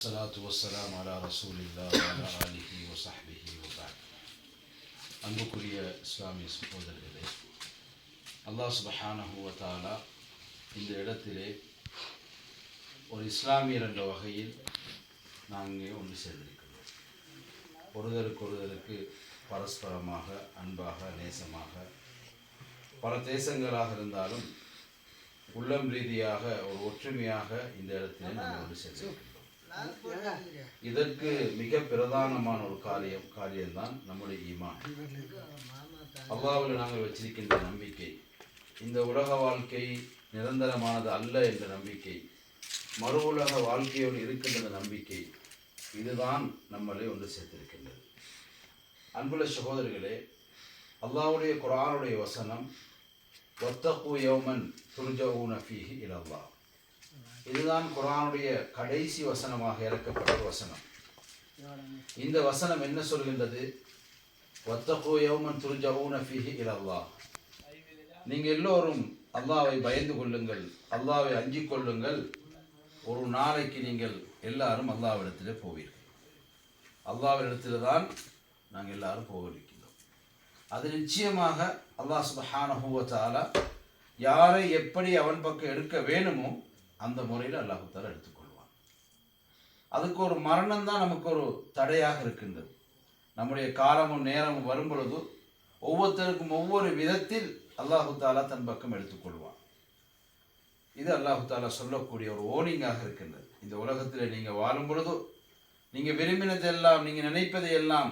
சலாத்து வசலாம் அலா ரசூல் இல்லா அலா அலிஹி வசாஹிஹி வபாக் அன்புக்குரிய இஸ்லாமிய சகோதரர்களே அல்லாஹ் சுபஹானஹுவத்தாலா இந்த இடத்திலே ஒரு இஸ்லாமியர் என்ற வகையில் நாங்கள் ஒன்று சேர்ந்திருக்கிறோம் ஒருதருக்கு ஒருதருக்கு பரஸ்பரமாக அன்பாக நேசமாக பல தேசங்களாக இருந்தாலும் உள்ளம் ரீதியாக ஒரு ஒற்றுமையாக இந்த இடத்திலே நாங்கள் ஒன்று சேர்ந்திருக்கிறோம் இதற்கு மிக பிரதானமான ஒரு காரியம் காரியம்தான் நம்முடைய ஈமான். அல்லாவில் நாங்கள் வச்சிருக்கின்ற நம்பிக்கை இந்த உலக வாழ்க்கை நிரந்தரமானது அல்ல என்ற நம்பிக்கை மறு உலக வாழ்க்கையோடு இருக்கின்ற நம்பிக்கை இதுதான் நம்மளை ஒன்று சேர்த்திருக்கின்றது. அன்புள்ள சகோதரர்களே அல்லாவுடைய குரானுடைய வசனம் ஒத்தகு யோமன் துர்ஜவுன ஃபீஹி இலல்லா இதுதான் குரானுடைய கடைசி வசனமாக இறக்கப்பட்ட வசனம். இந்த வசனம் என்ன சொல்கின்றது? ஒத்தகு யௌமன் துர்ஜவுன ஃபீஹி இலல்லா நீங்கள் எல்லோரும் அல்லாவை பயந்து கொள்ளுங்கள் அல்லாவை அஞ்சிக் கொள்ளுங்கள். ஒரு நாளைக்கு நீங்கள் எல்லாரும் அல்லாவிடத்தில் போவீர்கள். அல்லாவிடத்தில் தான் நாங்கள் எல்லாரும் போகிருக்கின்றோம் அது நிச்சயமாக அல்லாஹ் சுபஹானஹு வ யாரை எப்படி அவன் பக்கம் எடுக்க வேணுமோ அந்த முறையில் அல்லாஹு எடுத்துக்கொள்வான். அதுக்கு ஒரு மரணம் தான் நமக்கு ஒரு தடையாக இருக்கின்றது. நம்முடைய காலமும் நேரமும் வரும் பொழுது ஒவ்வொருத்தருக்கும் ஒவ்வொரு விதத்தில் அல்லாஹு தாலா தன் பக்கம் எடுத்துக்கொள்வான். இது அல்லாஹு தாலா சொல்லக்கூடிய ஒரு ஓனிங்காக இருக்கின்றது. இந்த உலகத்தில் நீங்கள் வாழும் பொழுதோ நீங்கள் விரும்பினதெல்லாம் நீங்கள் நினைப்பதை எல்லாம்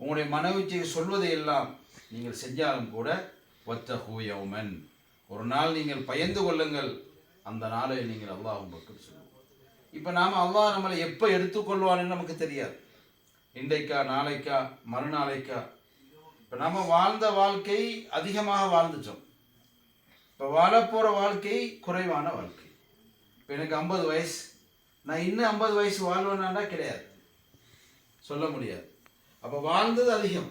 உங்களுடைய மனவீச்சியை சொல்வதை எல்லாம் நீங்கள் செஞ்சாலும் கூட ஒத்த ஹூயவுமன் ஒரு நாள் நீங்கள் பயந்து கொள்ளுங்கள். அந்த நாளை நீங்கள் அல்லாஹும் பக்கம் சொல்லுவோம் இப்போ நாம் அல்லாஹ் நம்மளை எப்போ எடுத்துக்கொள்வான்னு நமக்கு தெரியாது. இன்றைக்கா நாளைக்கா மறுநாளைக்கா. இப்போ நம்ம வாழ்ந்த வாழ்க்கை அதிகமாக வாழ்ந்துச்சோம் இப்போ வாழப்போகிற வாழ்க்கை குறைவான வாழ்க்கை. இப்போ எனக்கு ஐம்பது வயசு. நான் இன்னும் ஐம்பது வயசு வாழ்வேனாண்டா கிடையாது. சொல்ல முடியாது. அப்போ வாழ்ந்தது அதிகம்.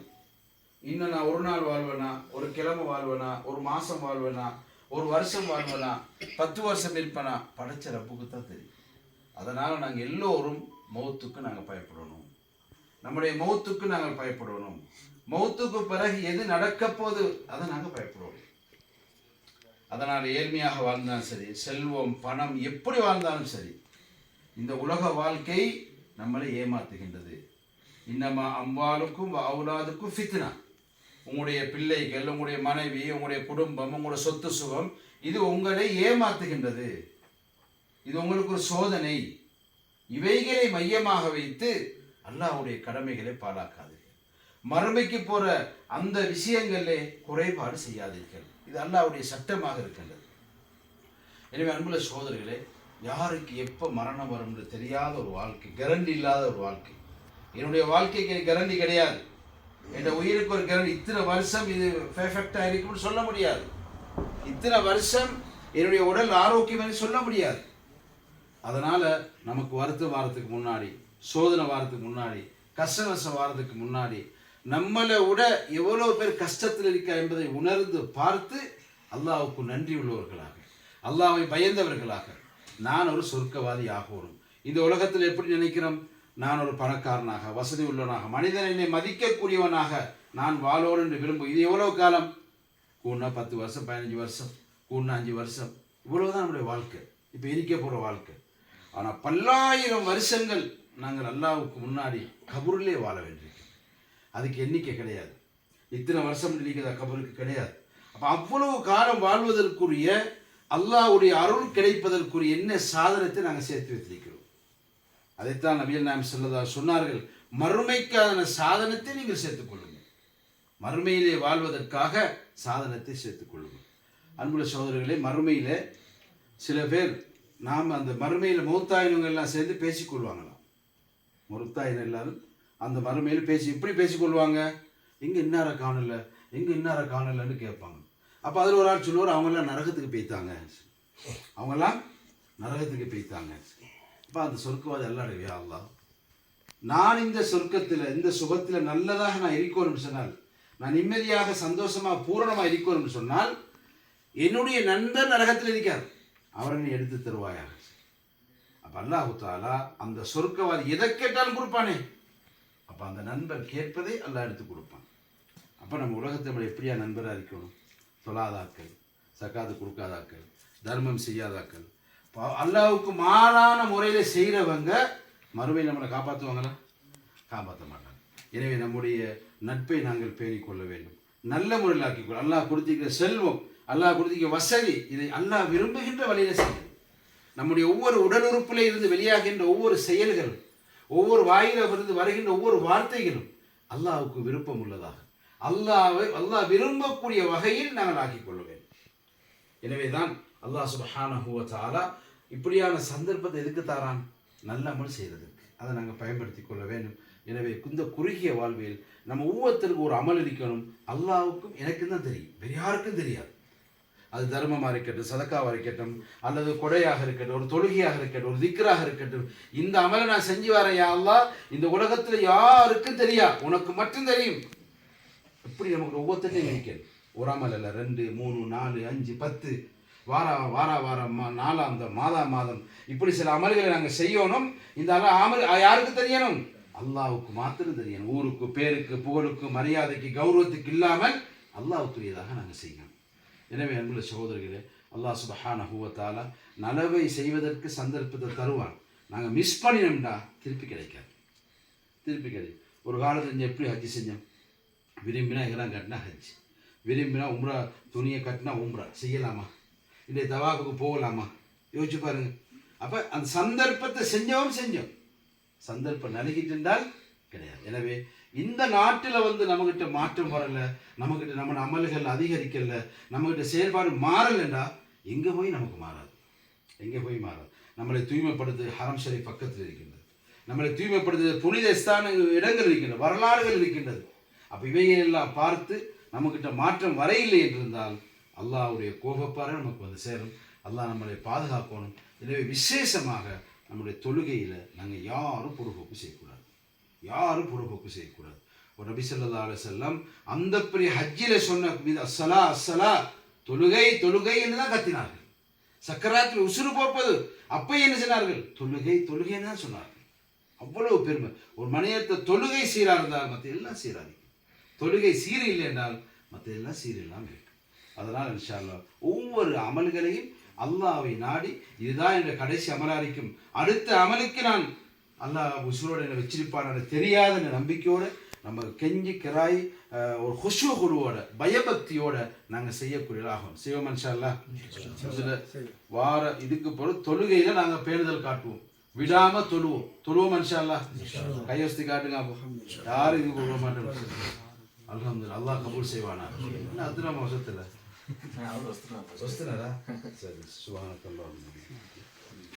இன்னும் நான் ஒரு நாள் வாழ்வேனா ஒரு கிழமை வாழ்வேனா ஒரு மாதம் வாழ்வேனா ஒரு வருஷம் வாழ்வனா பத்து வருஷம் இருப்பனா படைச்ச ரப்புக்கு தான் தெரியும். அதனால் நாங்கள் எல்லோரும் மௌத்துக்கு நாங்கள் பயப்படணும். நம்முடைய மௌத்துக்கு நாங்கள் பயப்படணும். மௌத்துக்கு பிறகு எது நடக்க போது அதை நாங்கள் பயப்படுவோம். அதனால் ஏழ்மையாக வாழ்ந்தாலும் சரி செல்வம் பணம் எப்படி வாழ்ந்தாலும் சரி இந்த உலக வாழ்க்கை நம்மளை ஏமாத்துகின்றது. இன்னமா அம்பாலுக்கும் அவுலாதுக்கும் ஃபித்னா. உங்களுடைய பிள்ளைகள் உங்களுடைய மனைவி உங்களுடைய குடும்பம் உங்களுடைய சொத்து சுகம் இது உங்களை ஏமாத்துகின்றது. இது உங்களுக்கு ஒரு சோதனை. இவைகளை மையமாக வைத்து அல்லாஹுடைய கடமைகளை பாழாக்காதீர்கள். மறுமைக்கு போற அந்த விஷயங்களே குறைபாடு செய்யாதீர்கள். இது அல்லாஹுடைய சட்டமாக இருக்கின்றது. எனவே அன்புள்ள சோதரிகளே யாருக்கு எப்போ மரணம் வரும் என்று தெரியாத ஒரு வாழ்க்கை கரண்டி இல்லாத ஒரு வாழ்க்கை. என்னுடைய வாழ்க்கைக்கு கரண்டி கிடையாது. என் உயிருக்கு ஒரு கிரகணம் இத்தனை வருஷம் இது பெர்ஃபெக்டாக இருக்கும்னு சொல்ல முடியாது. இத்தனை வருஷம் என்னுடைய உடல் ஆரோக்கியம் சொல்ல முடியாது. அதனால் நமக்கு வருத்தம் வாரத்துக்கு முன்னாடி சோதனை வாரத்துக்கு முன்னாடி கஷ்ட வாரத்துக்கு முன்னாடி நம்மளை விட எவ்வளோ பேர் கஷ்டத்தில் இருக்கா என்பதை உணர்ந்து பார்த்து அல்லாவுக்கு நன்றி உள்ளவர்களாக அல்லாவை பயந்தவர்களாக நான் ஒரு சொர்க்கவாதி ஆகணும் இந்த உலகத்தில் எப்படி நினைக்கிறோம்? நான் ஒரு பணக்காரனாக வசதி உள்ளவனாக மனிதன் என்னை மதிக்கக்கூடியவனாக நான் வாழோடு என்று விரும்பும். இது எவ்வளவு காலம்? கூண்ணா பத்து வருஷம் பதினஞ்சு வருஷம் கூண்ணா அஞ்சு வருஷம். இவ்வளவுதான் நம்முடைய வாழ்க்கை. இப்போ இருக்க போகிற வாழ்க்கை. ஆனால் பல்லாயிரம் வருஷங்கள் நாங்கள் அல்லாவுக்கு முன்னாடி கபூரிலே வாழ வேண்டியிருக்கோம் அதுக்கு எண்ணிக்கை கிடையாது. இத்தனை வருஷம் இருக்கிறதா கபருக்கு கிடையாது. அப்போ அவ்வளவு காலம் வாழ்வதற்குரிய அல்லாஹ்வுடைய அருள் கிடைப்பதற்குரிய என்ன சாதனத்தை நாங்கள் சேர்த்து வைத்திருக்கிறோம்? அதைத்தான் நபியல் நாயம் செல்லதா சொன்னார்கள் மறுமைக்கான சாதனத்தை நீங்கள் சேர்த்துக்கொள்ளுங்கள் மறுமையிலே வாழ்வதற்காக சாதனத்தை சேர்த்துக்கொள்ளுங்கள் அன்புள்ள சகோதரர்களே மறுமையில் சில பேர் நாம் அந்த மறுமையில் மௌத்தாயினவங்க எல்லாம் சேர்ந்து பேசிக்கொள்வாங்களாம் மௌத்தாயின எல்லாரும் அந்த மறுமையில் பேசி எப்படி பேசிக்கொள்வாங்க எங்கே இன்னார காணலை எங்கே இன்னார காணலன்னு கேட்பாங்க. அப்போ அதில் ஒரு ஆள் சொல்லுவார் அவங்கெல்லாம் நரகத்துக்கு போய்த்தாங்க அவங்கெல்லாம் நரகத்துக்கு போய்த்தாங்க அப்போ அந்த சொர்க்கவாதி எல்லாருவியா அல்லா நான் இந்த சொர்க்கத்தில் இந்த சுகத்தில் நல்லதாக நான் இருக்கணும்னு சொன்னால் நான் நிம்மதியாக சந்தோஷமாக பூரணமாக இருக்கணும்னு சொன்னால் என்னுடைய நண்பர் நரகத்தில் இருக்கார். அவரை நீ எடுத்து தருவாயாக. அப்போ அல்லாஹு தாலா அந்த சொர்க்கவாதி எதை கேட்டாலும் கொடுப்பானே. அப்போ அந்த நண்பர் கேட்பதை அல்லாஹ் எடுத்து கொடுப்பான். அப்போ நம்ம உலகத்தில் நம்ம எப்படியா நண்பராக இருக்கணும்? தொழாதாக்கள் சக்காது கொடுக்காதாக்கள் தர்மம் செய்யாதாக்கள் அல்லாவுக்கு மாறான முறையில் செய்கிறவங்க மறுமை நம்மளை காப்பாற்றுவாங்களா காப்பாற்ற மாட்டாங்க. எனவே நம்முடைய நட்பை நாங்கள் பேணிக் கொள்ள வேண்டும். நல்ல முறையில் ஆக்கிக்கொள்ள அல்லாஹ் கொடுத்திருக்கிற செல்வம் அல்லாஹ் கொடுத்திருக்கிற வசதி இதை அல்லாஹ் விரும்புகின்ற வழியில் செய்யும். நம்முடைய ஒவ்வொரு உடல் உறுப்பிலே இருந்து வெளியாகின்ற ஒவ்வொரு செயல்களும் ஒவ்வொரு வாயிலிருந்து வருகின்ற ஒவ்வொரு வார்த்தைகளும் அல்லாஹ்வுக்கு விருப்பம் உள்ளதாக. அல்லாவை அல்லாஹ் விரும்பக்கூடிய வகையில் நாங்கள் ஆக்கிக் கொள்ள வேண்டும். எனவே தான் அல்லாஹ் சுபஹான வ இப்படியான சந்தர்ப்பத்தை எதுக்கு தாரான்? நல்ல அமல் செய்கிறதுக்கு அதை நாங்கள் பயன்படுத்தி கொள்ள வேண்டும். எனவே இந்த குறுகிய வாழ்வில் நம்ம ஒவ்வொருத்தருக்கும் ஒரு அமல் இருக்கணும். அல்லாவுக்கும் எனக்கு தான் தெரியும். வேறு யாருக்கும் தெரியாது. அது தர்மமாக இருக்கட்டும் சதக்காவாக இருக்கட்டும் அல்லது கொடையாக இருக்கட்டும் ஒரு தொழுகையாக இருக்கட்டும் ஒரு திக்ராக இருக்கட்டும். இந்த அமலை நான் செஞ்சு வரேன் யாழ்லா இந்த உலகத்தில் யாருக்கும் தெரியா உனக்கு மட்டும் தெரியும். இப்படி நமக்கு ஒவ்வொருத்தரையும் நினைக்கிறது ஒரு அமல் இல்லை ரெண்டு மூணு நாலு அஞ்சு பத்து. வார வார வாரம் நாலாம் மாதா மாதம். இப்படி சில அமல்களை நாங்கள் செய்யணும். இந்த அமல் யாருக்கு தெரியணும்? அல்லாவுக்கு மாத்திரம் தெரியணும். ஊருக்கு பேருக்கு புகழுக்கு மரியாதைக்கு கௌரவத்துக்கு இல்லாமல் அல்லாவுக்குரியதாக நாங்கள் செய்யணும். எனவே அன்புள்ள சகோதரர்களே அல்லாஹ் சுபஹான ஹூவத்தால நலவை செய்வதற்கு சந்தர்ப்பத்தை தருவான். நாங்கள் மிஸ் பண்ணினோம்டா திருப்பி கிடைக்காது. திருப்பி கிடைக்கும் ஒரு காலத்தில் எப்படி ஹஜ்ஜி செஞ்சோம்? விரும்பினா இதெல்லாம் கட்டினா ஹஜ். விரும்பினா உம்ரா துணியை கட்டினா உம்ரா செய்யலாமா? இல்லை தவாவுக்கு போகலாமா? யோசிச்சு பாருங்க. அப்போ அந்த சந்தர்ப்பத்தை செஞ்சவும் செஞ்சோம் சந்தர்ப்பம் நல்கிட்டு இருந்தால் கிடையாது. எனவே இந்த நாட்டில் வந்து நம்மகிட்ட மாற்றம் வரலை நம்மகிட்ட நம்ம அமல்கள் அதிகரிக்கல நம்மகிட்ட செயல்பாடு மாறலைண்டா எங்கே போய் நமக்கு மாறாது? எங்கே போய் மாறாது? நம்மளை தூய்மைப்படுத்து ஹரம் பக்கத்தில் இருக்கின்றது. நம்மளை தூய்மைப்படுத்து புனித ஸ்தான இடங்கள் இருக்கின்றன வரலாறுகள் இருக்கின்றது. அப்போ இவையெல்லாம் பார்த்து நம்மக்கிட்ட மாற்றம் வரையில்லை என்றிருந்தால் அல்லாவுடைய கோபப்பாறை நமக்கு வந்து சேரும். அல்லாஹ் நம்மளை பாதுகாக்கணும். எனவே விசேஷமாக நம்முடைய தொழுகையில் நாங்கள் யாரும் பொறுப்போக்கு செய்யக்கூடாது. யாரும் பொறுப்போக்கு செய்யக்கூடாது. ஒரு நபி சொல்லா அலைஹி அந்த பெரிய ஹஜ்ஜில் சொன்ன மீது அசலா அசலா தொழுகை தொழுகை என்று தான் கத்தினார்கள். சக்கராத்தில் உசுறு போப்பது அப்போ என்ன செய்தார்கள் தொழுகை தொழுகைன்னு தான் சொன்னார்கள். அவ்வளவு பெருமை. ஒரு மனிதத்தை தொழுகை சீராக இருந்தால் மற்ற எல்லாம் சீராதி தொழுகை சீர் இல்லை என்றால் மற்ற எல்லாம் சீரில்லாமல் இருக்கு அதனால் இன்ஷா அல்லாஹ் ஒவ்வொரு அமல்களையும் அல்லாஹ்வை நாடி இதுதான் என்ற கடைசி அமலாரிக்கும் அடுத்த அமலுக்கு நான் அல்லாஹ் உசுரோட என்னை வச்சிருப்பான தெரியாத நம்பிக்கையோட நம்ம கெஞ்சி கிராய் ஒரு குஷு குருவோட பயபக்தியோட நாங்கள் செய்யக்கூடியதாகும். சிவம் இன்ஷா அல்லாஹ் இதுல வார இதுக்கு பொருள் தொழுகையில நாங்க பேணுதல் காட்டுவோம். விடாம தொழுவோம். தொழுவோம் அல்லாஹ் கையொஸ்தி காட்டுங்க யாரும் இது போக மாட்டோம். அல்ஹம்துலில்லாஹ் அல்லாஹ் கபூல் செய்வானா என்ன அதுல வசத்துல வஸ்துனரா சரி சுபானக்கல்லாஹ்